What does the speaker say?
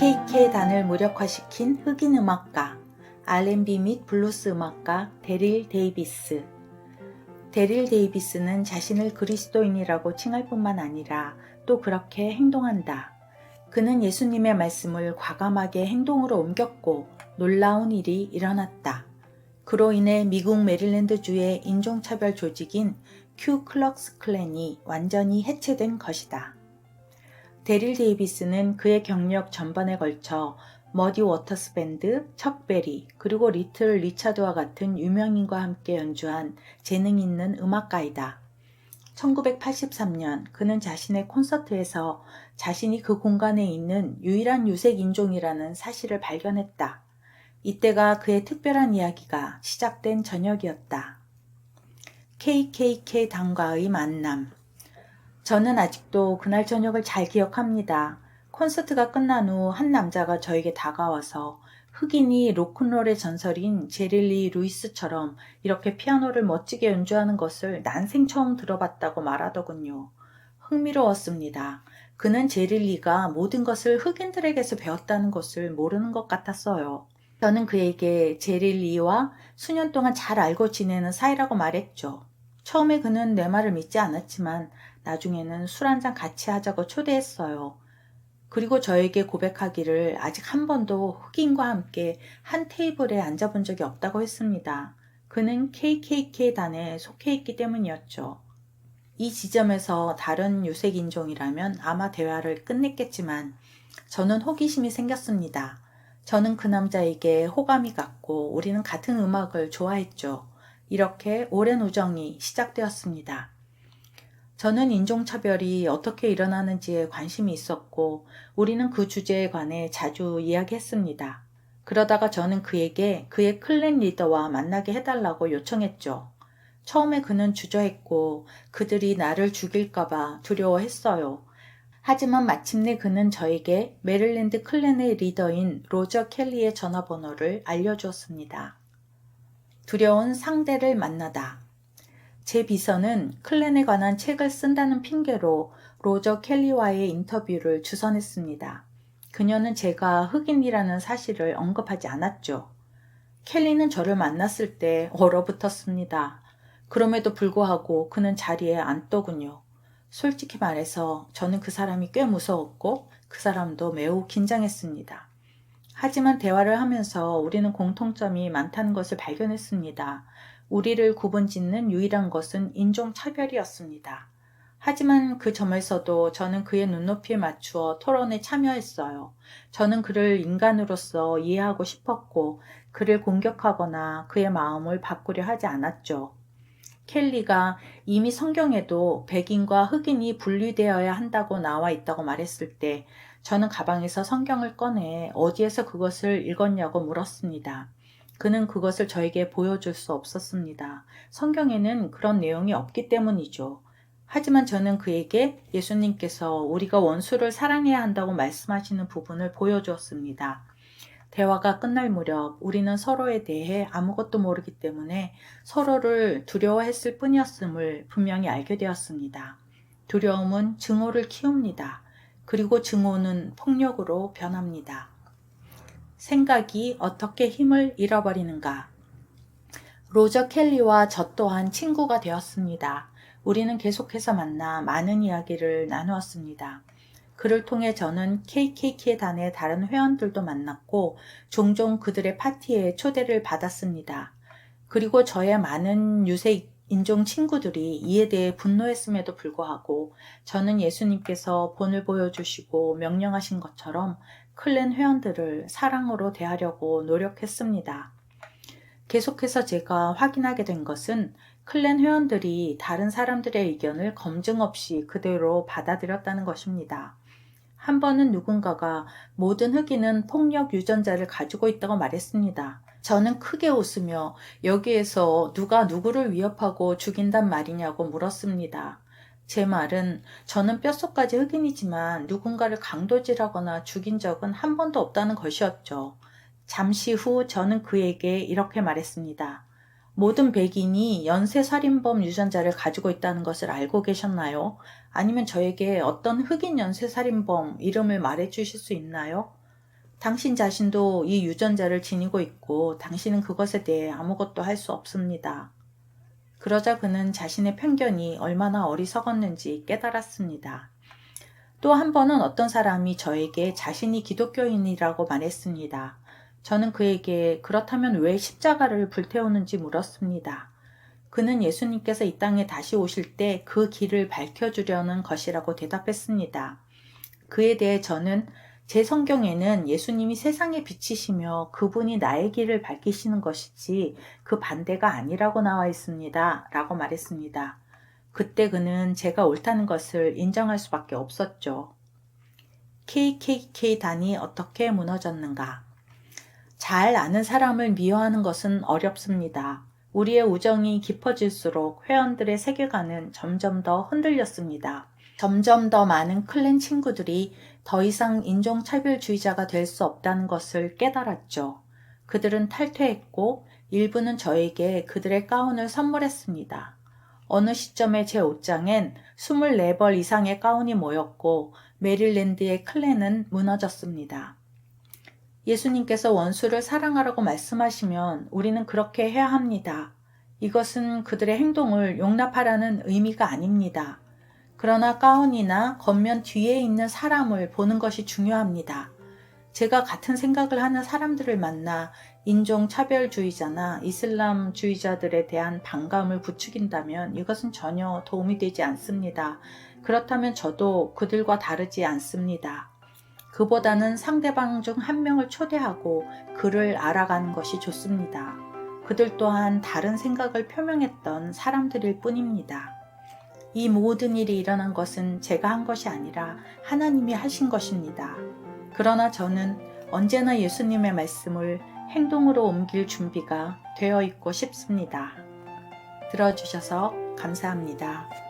KK단을 무력화시킨 흑인 음악가, R&B 및 블루스 음악가 데릴 데이비스. 데릴 데이비스는 자신을 그리스도인이라고 칭할 뿐만 아니라 또 그렇게 행동한다. 그는 예수님의 말씀을 과감하게 행동으로 옮겼고 놀라운 일이 일어났다. 그로 인해 미국 메릴랜드주의 인종차별 조직인 큐 클럭스 클랜이 완전히 해체된 것이다. 데릴 데이비스는 그의 경력 전반에 걸쳐 머디 워터스 밴드, 척 베리, 그리고 리틀 리차드와 같은 유명인과 함께 연주한 재능 있는 음악가이다. 1983년 그는 자신의 콘서트에서 자신이 그 공간에 있는 유일한 유색 인종이라는 사실을 발견했다. 이때가 그의 특별한 이야기가 시작된 저녁이었다. KKK 당과의 만남. 저는 아직도 그날 저녁을 잘 기억합니다. 콘서트가 끝난 후 한 남자가 저에게 다가와서 흑인이 로큰롤의 전설인 제릴리 루이스처럼 이렇게 피아노를 멋지게 연주하는 것을 난생 처음 들어봤다고 말하더군요. 흥미로웠습니다. 그는 제릴리가 모든 것을 흑인들에게서 배웠다는 것을 모르는 것 같았어요. 저는 그에게 제릴리와 수년 동안 잘 알고 지내는 사이라고 말했죠. 처음에 그는 내 말을 믿지 않았지만 나중에는 술 한잔 같이 하자고 초대했어요. 그리고 저에게 고백하기를 아직 한 번도 흑인과 함께 한 테이블에 앉아본 적이 없다고 했습니다. 그는 KKK단에 속해 있기 때문이었죠. 이 지점에서 다른 유색 인종이라면 아마 대화를 끝냈겠지만 저는 호기심이 생겼습니다. 저는 그 남자에게 호감이 갔고 우리는 같은 음악을 좋아했죠. 이렇게 오랜 우정이 시작되었습니다. 저는 인종차별이 어떻게 일어나는지에 관심이 있었고 우리는 그 주제에 관해 자주 이야기했습니다. 그러다가 저는 그에게 그의 클랜 리더와 만나게 해달라고 요청했죠. 처음에 그는 주저했고 그들이 나를 죽일까봐 두려워했어요. 하지만 마침내 그는 저에게 메릴랜드 클랜의 리더인 로저 켈리의 전화번호를 알려주었습니다. 두려운 상대를 만나다. 제 비서는 클랜에 관한 책을 쓴다는 핑계로 로저 켈리와의 인터뷰를 주선했습니다. 그녀는 제가 흑인이라는 사실을 언급하지 않았죠. 켈리는 저를 만났을 때 얼어붙었습니다. 그럼에도 불구하고 그는 자리에 앉더군요. 솔직히 말해서 저는 그 사람이 꽤 무서웠고 그 사람도 매우 긴장했습니다. 하지만 대화를 하면서 우리는 공통점이 많다는 것을 발견했습니다. 우리를 구분 짓는 유일한 것은 인종차별이었습니다. 하지만 그 점에서도 저는 그의 눈높이에 맞추어 토론에 참여했어요. 저는 그를 인간으로서 이해하고 싶었고 그를 공격하거나 그의 마음을 바꾸려 하지 않았죠. 켈리가 이미 성경에도 백인과 흑인이 분리되어야 한다고 나와 있다고 말했을 때 저는 가방에서 성경을 꺼내 어디에서 그것을 읽었냐고 물었습니다. 그는 그것을 저에게 보여줄 수 없었습니다. 성경에는 그런 내용이 없기 때문이죠. 하지만 저는 그에게 예수님께서 우리가 원수를 사랑해야 한다고 말씀하시는 부분을 보여주었습니다. 대화가 끝날 무렵 우리는 서로에 대해 아무것도 모르기 때문에 서로를 두려워했을 뿐이었음을 분명히 알게 되었습니다. 두려움은 증오를 키웁니다. 그리고 증오는 폭력으로 변합니다. 생각이 어떻게 힘을 잃어버리는가? 로저 켈리와 저 또한 친구가 되었습니다. 우리는 계속해서 만나 많은 이야기를 나누었습니다. 그를 통해 저는 KKK 단의 다른 회원들도 만났고 종종 그들의 파티에 초대를 받았습니다. 그리고 저의 많은 유색 인종 친구들이 이에 대해 분노했음에도 불구하고 저는 예수님께서 본을 보여주시고 명령하신 것처럼 클랜 회원들을 사랑으로 대하려고 노력했습니다. 계속해서 제가 확인하게 된 것은 클랜 회원들이 다른 사람들의 의견을 검증 없이 그대로 받아들였다는 것입니다. 한 번은 누군가가 모든 흑인은 폭력 유전자를 가지고 있다고 말했습니다. 저는 크게 웃으며 여기에서 누가 누구를 위협하고 죽인단 말이냐고 물었습니다. 제 말은 저는 뼛속까지 흑인이지만 누군가를 강도질하거나 죽인 적은 한 번도 없다는 것이었죠. 잠시 후 저는 그에게 이렇게 말했습니다. 모든 백인이 연쇄살인범 유전자를 가지고 있다는 것을 알고 계셨나요? 아니면 저에게 어떤 흑인 연쇄살인범 이름을 말해 주실 수 있나요? 당신 자신도 이 유전자를 지니고 있고 당신은 그것에 대해 아무것도 할 수 없습니다. 그러자 그는 자신의 편견이 얼마나 어리석었는지 깨달았습니다. 또 한 번은 어떤 사람이 저에게 자신이 기독교인이라고 말했습니다. 저는 그에게 그렇다면 왜 십자가를 불태우는지 물었습니다. 그는 예수님께서 이 땅에 다시 오실 때 그 길을 밝혀주려는 것이라고 대답했습니다. 그에 대해 저는 제 성경에는 예수님이 세상의 빛이시며 그분이 나의 길을 밝히시는 것이지 그 반대가 아니라고 나와 있습니다. 라고 말했습니다. 그때 그는 제가 옳다는 것을 인정할 수밖에 없었죠. KKK단이 어떻게 무너졌는가? 잘 아는 사람을 미워하는 것은 어렵습니다. 우리의 우정이 깊어질수록 회원들의 세계관은 점점 더 흔들렸습니다. 점점 더 많은 클랜 친구들이 더 이상 인종차별주의자가 될 수 없다는 것을 깨달았죠. 그들은 탈퇴했고 일부는 저에게 그들의 가운을 선물했습니다. 어느 시점에 제 옷장엔 24벌 이상의 가운이 모였고 메릴랜드의 클랜은 무너졌습니다. 예수님께서 원수를 사랑하라고 말씀하시면 우리는 그렇게 해야 합니다. 이것은 그들의 행동을 용납하라는 의미가 아닙니다. 그러나 가운이나 겉면 뒤에 있는 사람을 보는 것이 중요합니다. 제가 같은 생각을 하는 사람들을 만나 인종차별주의자나 이슬람주의자들에 대한 반감을 부추긴다면 이것은 전혀 도움이 되지 않습니다. 그렇다면 저도 그들과 다르지 않습니다. 그보다는 상대방 중 한 명을 초대하고 그를 알아가는 것이 좋습니다. 그들 또한 다른 생각을 표명했던 사람들일 뿐입니다. 이 모든 일이 일어난 것은 제가 한 것이 아니라 하나님이 하신 것입니다. 그러나 저는 언제나 예수님의 말씀을 행동으로 옮길 준비가 되어 있고 싶습니다. 들어주셔서 감사합니다.